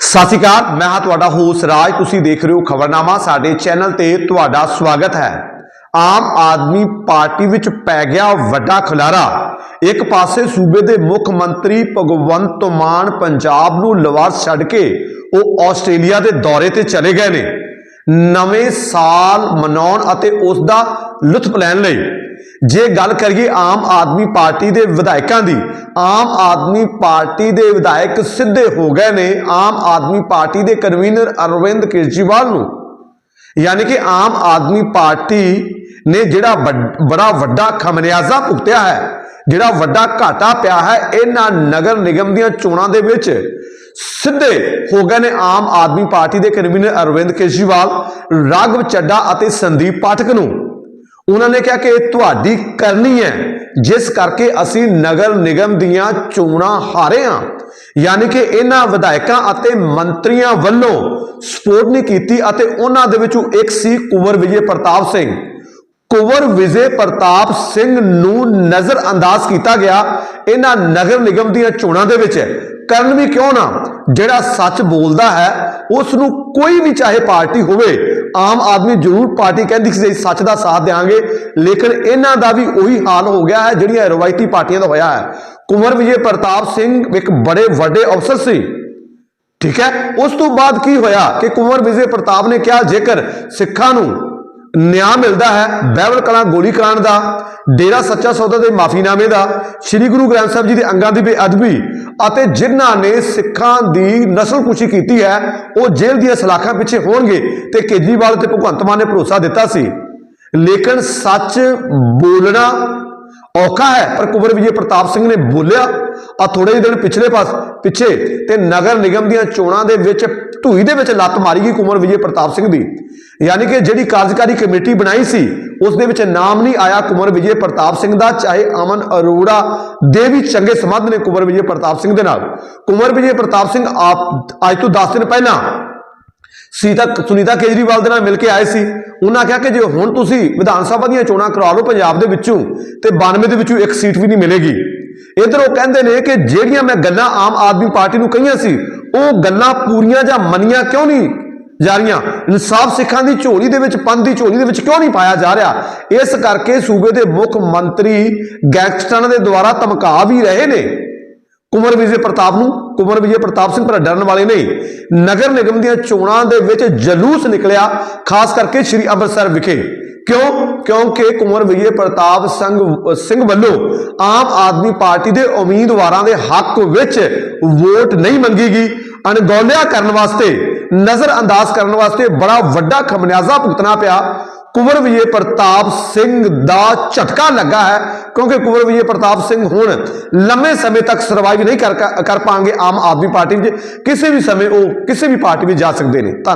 ਸਤਿ ਸ਼੍ਰੀ ਅਕਾਲ, ਮੈਂ ਹਾਂ ਤੁਹਾਡਾ ਹੋਸਟ ਰਾਜ। ਤੁਸੀਂ ਦੇਖ ਰਹੇ ਹੋ ਖਬਰਨਾਮਾ, ਸਾਡੇ ਚੈਨਲ ਤੇ ਤੁਹਾਡਾ ਸਵਾਗਤ ਹੈ। ਆਮ ਆਦਮੀ ਪਾਰਟੀ ਵਿੱਚ ਪੈ ਗਿਆ ਵੱਡਾ ਖੁਲਾਰਾ। ਇੱਕ ਪਾਸੇ ਸੂਬੇ ਦੇ ਮੁੱਖ ਮੰਤਰੀ ਭਗਵੰਤ ਮਾਨ ਪੰਜਾਬ ਨੂੰ ਲਵਾਸ ਛੱਡ ਕੇ ਉਹ ਆਸਟ੍ਰੇਲੀਆ ਦੇ ਦੌਰੇ ਤੇ ਚਲੇ ਗਏ ਨੇ। ਨਵੇਂ ਸਾਲ ਮਨਾਉਣ ਅਤੇ ਉਸ ਦਾ ਲੁਤਫ ਲੈਣ ਲਈ ਜੇ ਗੱਲ ਕਰੀਏ ਆਮ ਆਦਮੀ ਪਾਰਟੀ ਦੇ ਵਿਧਾਇਕਾਂ ਦੀ, ਆਮ ਆਦਮੀ ਪਾਰਟੀ ਦੇ ਵਿਧਾਇਕ ਸਿੱਧੇ ਹੋ ਗਏ ਨੇ ਆਮ ਆਦਮੀ ਪਾਰਟੀ ਦੇ ਕਨਵੀਨਰ ਅਰਵਿੰਦ ਕੇਜਰੀਵਾਲ ਨੂੰ। ਯਾਨੀ ਕਿ ਆਮ ਆਦਮੀ ਪਾਰਟੀ ਨੇ ਜਿਹੜਾ ਵੱਡ- ਬੜਾ ਵੱਡਾ ਖਮਨਿਆਜ਼ਾ ਭੁਗਤਿਆ ਹੈ, ਜਿਹੜਾ ਵੱਡਾ ਘਾਟਾ ਪਿਆ ਹੈ ਇਹਨਾਂ ਨਗਰ ਨਿਗਮ ਦੀਆਂ ਚੋਣਾਂ ਦੇ ਵਿੱਚ, ਸਿੱਧੇ ਹੋ ਗਏ ਨੇ ਆਮ ਆਦਮੀ ਪਾਰਟੀ ਦੇ ਕਨਵੀਨਰ ਅਰਵਿੰਦ ਕੇਜਰੀਵਾਲ, ਰਾਘਵ ਚੱਡਾ ਅਤੇ ਸੰਦੀਪ ਪਾਠਕ ਨੂੰ। ਉਹਨਾਂ ਨੇ ਕਿਹਾ ਕਿ ਇਹ ਤੁਹਾਡੀ ਕਰਨੀ ਹੈ, ਜਿਸ ਕਰਕੇ ਅਸੀਂ ਨਗਰ ਨਿਗਮ ਦੀਆਂ ਚੋਣਾਂ ਹਾਰੇ ਹਾਂ। ਯਾਨੀ ਕਿ ਇਹਨਾਂ ਵਿਧਾਇਕਾਂ ਅਤੇ ਮੰਤਰੀਆਂ ਵੱਲੋਂ ਸਪੋਰਟ ਨਹੀਂ ਕੀਤੀ ਅਤੇ ਉਹਨਾਂ ਦੇ ਵਿੱਚੋਂ ਇੱਕ ਸੀ ਕੁਵਰ ਵਿਜੇ ਪ੍ਰਤਾਪ ਸਿੰਘ। ਕੁਵਰ ਵਿਜੇ ਪ੍ਰਤਾਪ ਸਿੰਘ ਨੂੰ ਨਜ਼ਰ ਅੰਦਾਜ਼ ਕੀਤਾ ਗਿਆ ਇਹਨਾਂ ਨਗਰ ਨਿਗਮ ਦੀਆਂ ਚੋਣਾਂ ਦੇ ਵਿੱਚ। ਕਰਨ ਵੀ ਕਿਉਂ ਨਾ? ਜਿਹੜਾ ਸੱਚ ਬੋਲਦਾ ਹੈ ਉਸ ਨੂੰ ਕੋਈ ਵੀ ਚਾਹੇ ਪਾਰਟੀ ਹੋਵੇ, ਆਮ ਆਦਮੀ ਜ਼ਰੂਰ ਪਾਰਟੀ ਕਹਿੰਦੀ ਸੀ, ਅਸੀਂ ਸੱਚ ਦਾ ਸਾਥ ਦੇਵਾਂਗੇ ਲੇਕਿਨ ਇਹਨਾਂ ਦਾ ਵੀ ਉਹੀ ਹਾਲ ਹੋ ਗਿਆ ਹੈ, ਜਿਹੜੀਆਂ ਰਵਾਇਤੀ ਪਾਰਟੀਆਂ ਦਾ ਹੋਇਆ ਹੈ। ਕੁੰਵਰ ਵਿਜੇ ਪ੍ਰਤਾਪ ਸਿੰਘ ਇੱਕ ਬੜੇ ਵੱਡੇ ਅਫਸਰ ਸੀ। ਠੀਕ ਹੈ? ਉਸ ਤੋਂ ਬਾਅਦ ਕੀ ਹੋਇਆ ਕਿ ਕੁੰਵਰ ਵਿਜੇ ਪ੍ਰਤਾਪ ਨੇ ਕਿਹਾ, ਜੇਕਰ ਸਿੱਖਾਂ ਨੂੰ ਨਿਆਂ ਮਿਲਦਾ ਹੈ ਬਹਿਬਲ ਕਲਾਂ ਗੋਲੀ ਕਾਂਡ ਦਾ ਡੇਰਾ ਸੱਚਾ ਸੌਦਾ ਦੇ ਮਾਫੀਨਾਮੇ ਦਾ ਸ੍ਰੀ ਗੁਰੂ ਗ੍ਰੰਥ ਸਾਹਿਬ ਜੀ ਦੇ ਅੰਗਾਂ ਦੀ ਬੇਅਦਬੀ ਅਤੇ ਜਿਨ੍ਹਾਂ ਨੇ ਸਿੱਖਾਂ ਦੀ ਨਸਲਕੁਸ਼ੀ ਕੀਤੀ ਹੈ ਉਹ ਜੇਲ੍ਹ ਦੀਆਂ ਸਲਾਖਾਂ ਪਿੱਛੇ ਹੋਣਗੇ ਤੇ ਕੇਜਰੀਵਾਲ ਤੇ ਭਗਵੰਤ ਮਾਨ ਨੇ ਭਰੋਸਾ ਦਿੱਤਾ ਸੀ। ਲੇਕਿਨ ਸੱਚ ਬੋਲਣਾ ਔਖਾ ਹੈ, ਪਰ ਕੁੰਵਰ ਵਿਜੇ ਪ੍ਰਤਾਪ ਸਿੰਘ ਨੇ ਬੋਲਿਆ, ਆ ਥੋੜੇ ਜਿਹੇ ਦਿਨ ਪਿਛਲੇ ਪਾਸ, ਪਿੱਛੇ ਤੇ ਨਗਰ ਨਿਗਮ ਦੀਆਂ ਚੋਣਾਂ ਦੇ ਵਿੱਚ ਢੂਈ ਦੇ ਵਿੱਚ ਲੱਤ ਮਾਰੀ ਗਈ ਕੁੰਵਰ ਵਿਜੇ ਪ੍ਰਤਾਪ ਸਿੰਘ ਦੀ। ਯਾਨੀ ਕਿ ਜਿਹੜੀ ਕਾਰਜਕਾਰੀ ਕਮੇਟੀ ਬਣਾਈ ਸੀ, ਉਸ ਦੇ ਵਿੱਚ ਨਾਮ ਨਹੀਂ ਆਇਆ ਕੁੰਵਰ ਵਿਜੇ ਪ੍ਰਤਾਪ ਸਿੰਘ ਦਾ, ਚਾਹੇ ਅਮਨ ਅਰੋੜਾ ਦੇ ਵੀ ਚੰਗੇ ਸੰਬੰਧ ਨੇ ਕੁੰਵਰ ਵਿਜੇ ਪ੍ਰਤਾਪ ਸਿੰਘ ਦੇ ਨਾਲ। ਕੁੰਵਰ ਵਿਜੇ ਪ੍ਰਤਾਪ ਸਿੰਘ ਆਪ, ਅੱਜ ਤੋਂ 10 ਦਿਨ ਪਹਿਲਾਂ ਸੀਤਾ ਸੁਨੀਤਾ ਕੇਜਰੀਵਾਲ ਦੇ ਨਾਲ ਮਿਲ ਕੇ ਆਏ ਸੀ। ਉਹਨਾਂ ਕਿਹਾ ਕਿ ਜੇ ਹੁਣ ਤੁਸੀਂ ਵਿਧਾਨ ਸਭਾ ਦੀਆਂ ਚੋਣਾਂ ਕਰਵਾ ਲਓ ਪੰਜਾਬ ਦੇ ਵਿੱਚੋਂ, ਤੇ 92 ਦੇ ਵਿੱਚੋਂ ਇੱਕ ਸੀਟ ਵੀ ਨਹੀਂ ਮਿਲੇਗੀ। ਇਧਰ ਉਹ ਕਹਿੰਦੇ ਨੇ ਕਿ ਜਿਹੜੀਆਂ ਮੈਂ ਗੱਲਾਂ ਆਮ ਆਦਮੀ ਪਾਰਟੀ ਨੂੰ ਕਹੀਆਂ ਸੀ, ਉਹ ਗੱਲਾਂ ਪੂਰੀਆਂ ਜਾਂ ਮੰਨੀਆਂ ਕਿਉਂ ਨਹੀਂ ਜਾ ਰਹੀਆਂ? ਇਨਸਾਫ ਸਿੱਖਾਂ ਦੀ ਝੋਲੀ ਦੇ ਵਿੱਚ, ਪੰਥ ਦੀ ਝੋਲੀ ਦੇ ਵਿੱਚ ਕਿਉਂ ਨਹੀਂ ਪਾਇਆ ਜਾ ਰਿਹਾ? ਇਸ ਕਰਕੇ ਸੂਬੇ ਦੇ ਮੁੱਖ ਮੰਤਰੀ ਗੈਂਗਸਟਰਾਂ ਦੇ ਦੁਆਰਾ ਧਮਕਾ ਵੀ ਰਹੇ ਨੇ। ਕੁੰਵਰ ਵਿਜੇ ਪ੍ਰਤਾਪ ਨੂੰ ਕੁੰਵਰ ਵਿਜੇ ਪ੍ਰਤਾਪ ਸਿੰਘ ਪਰ ਡਰਨ ਵਾਲੇ ਨੇ ਨਗਰ ਨਿਗਮ ਦੀਆਂ ਚੋਣਾਂ ਦੇ ਵਿੱਚ ਜਲੂਸ ਨਿਕਲਿਆ, ਖਾਸ ਕਰਕੇ ਸ੍ਰੀ ਅੰਮ੍ਰਿਤਸਰ ਵਿਖੇ। ਕਿਉਂ? ਕਿਉਂਕਿ ਕੁੰਵਰ ਵਿਜੇ ਪ੍ਰਤਾਪ ਸਿੰਘ ਸਿੰਘ ਵੱਲੋਂ ਆਮ ਆਦਮੀ ਪਾਰਟੀ ਦੇ ਉਮੀਦਵਾਰਾਂ ਦੇ ਹੱਕ ਵਿੱਚ ਵੋਟ ਨਹੀਂ ਮੰਗੀ ਗਈ। ਅਣਗੌਲਿਆ ਕਰਨ ਵਾਸਤੇ ਨਜ਼ਰ ਅੰਦਾਜ਼ ਕਰਨ ਵਾਸਤੇ ਬੜਾ ਵੱਡਾ ਖਮਿਆਜ਼ਾ ਭੁਗਤਣਾ ਪਿਆ। ਕੁਵਰ ਵਿਜੇ ਪ੍ਰਤਾਪ ਸਿੰਘ ਦਾ ਝਟਕਾ ਲੱਗਾ ਹੈ, ਕਿਉਂਕਿ ਕੁਵਰ ਵਿਜੇ ਪ੍ਰਤਾਪ ਸਿੰਘ ਹੁਣ ਲੰਮੇ ਸਮੇਂ ਤੱਕ ਸਰਵਾਈਵ ਨਹੀਂ ਕਰ ਕਰ ਪਾਣਗੇ ਆਮ ਆਦਮੀ ਪਾਰਟੀ ਵਿੱਚ। ਕਿਸੇ ਵੀ ਸਮੇਂ ਉਹ ਕਿਸੇ ਵੀ ਪਾਰਟੀ ਵਿੱਚ ਜਾ ਸਕਦੇ ਨੇ। ਧੰਨਵਾਦ।